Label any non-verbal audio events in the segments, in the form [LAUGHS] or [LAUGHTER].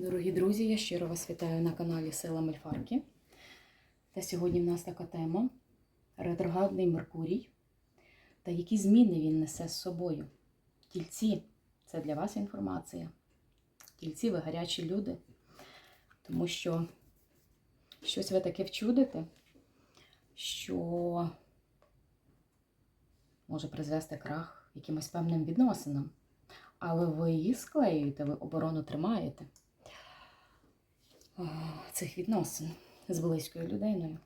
Дорогі друзі, я щиро вас вітаю на каналі Сила Мельфарки. Та сьогодні в нас така тема ретроградний Меркурій та які зміни він несе з собою. Тільці це для вас інформація. Тільці ви гарячі люди, тому що щось ви таке вчудите, що може призвести крах якимось певним відносинам. Але ви її склеюєте, ви оборону тримаєте цих відносин з близькою людиною.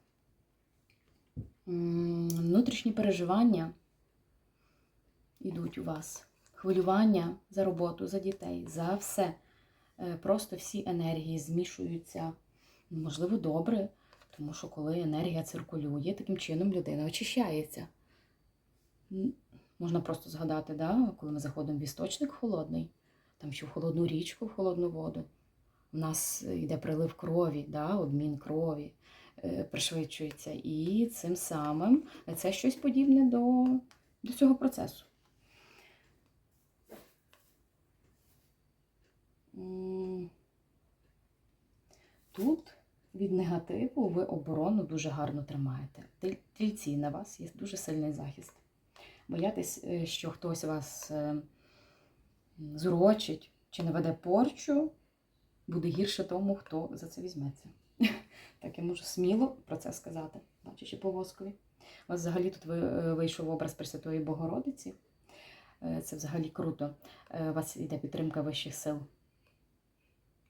Внутрішні переживання йдуть у вас. Хвилювання за роботу, за дітей, за все. Е, Просто всі енергії змішуються, можливо, добре, тому що коли енергія циркулює, таким чином людина очищається. Можна просто згадати, да, коли ми заходимо в істочник холодний, там що в холодну річку, в холодну воду. У нас йде прилив крові, да, обмін крові е, пришвидшується. І цим самим це щось подібне до, до цього процесу. Тут від негативу ви оборону дуже гарно тримаєте. Тільці на вас є дуже сильний захист. Боятись, е, що хтось вас е, зурочить чи наведе порчу, буде гірше тому, хто за це візьметься. [LAUGHS] Так я можу сміло про це сказати, бачачи по воскові. У вас взагалі тут е, вийшов образ Пресвятої Богородиці. Е, Це взагалі круто. Е, У вас йде підтримка вищих сил.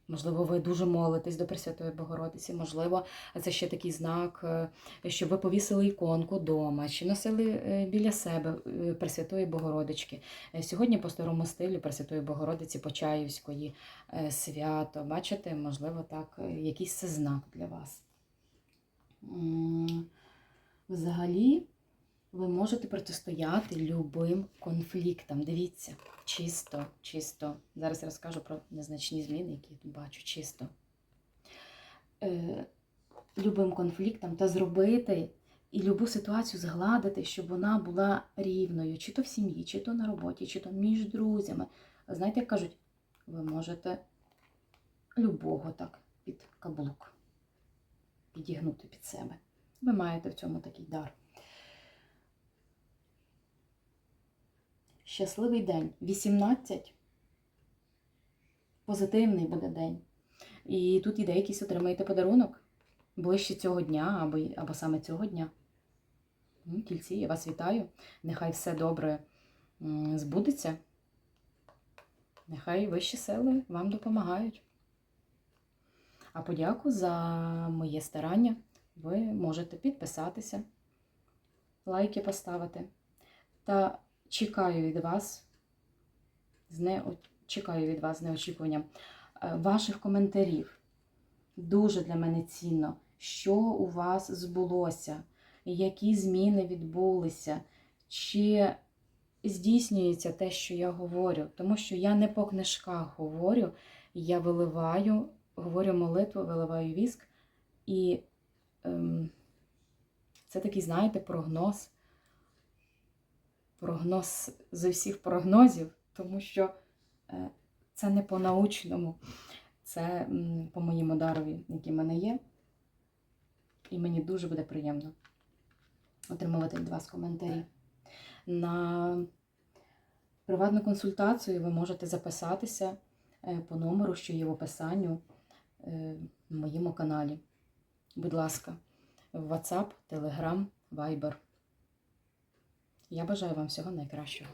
Можливо, ви дуже молитесь до Пресвятої Богородиці, можливо, це ще такий знак, е, щоб ви повісили іконку вдома, чи носили е, біля себе е, Пресвятої Богородички. Сьогодні по старому стилю Пресвятої Богородиці Почаївської свято. Бачите, можливо, так, якийсь це знак для вас. Взагалі, ви можете протистояти любим конфліктам. Дивіться, чисто, чисто. Зараз я розкажу про незначні зміни, які я тут бачу, чисто. Е, любим конфліктам та зробити і любу ситуацію згладити, щоб вона була рівною, чи то в сім'ї, чи то на роботі, чи то між друзями. Знаєте, як кажуть, ви можете любого так під каблук підігнути під себе. Ви маєте в цьому такий дар. Щасливий день. 18. Позитивний буде день. І тут іде якийсь отримаєте подарунок ближче цього дня або, або саме цього дня. М, Тільці, я вас вітаю. Нехай все добре збудеться. Нехай вищі сили вам допомагають. А подяку за моє старання ви можете підписатися, лайки поставити. Та чекаю від вас з не... чекаю від вас з неочікуванням е, ваших коментарів. Дуже для мене цінно, що у вас збулося, які зміни відбулися, чи здійснюється те, що я говорю. Тому що я не по книжках говорю, я виливаю, говорю молитву, виливаю віск. І ем, це такий, знаєте, прогноз. Прогноз з усіх прогнозів, тому що е, це не по-научному, це по моєму дарові, який в мене є. І мені дуже буде приємно отримувати від вас коментарі. На приватну консультацію ви можете записатися е, по номеру, що є в описанню е, на моєму каналі. Будь ласка, в WhatsApp, Telegram, Viber. Я бажаю вам всього найкращого.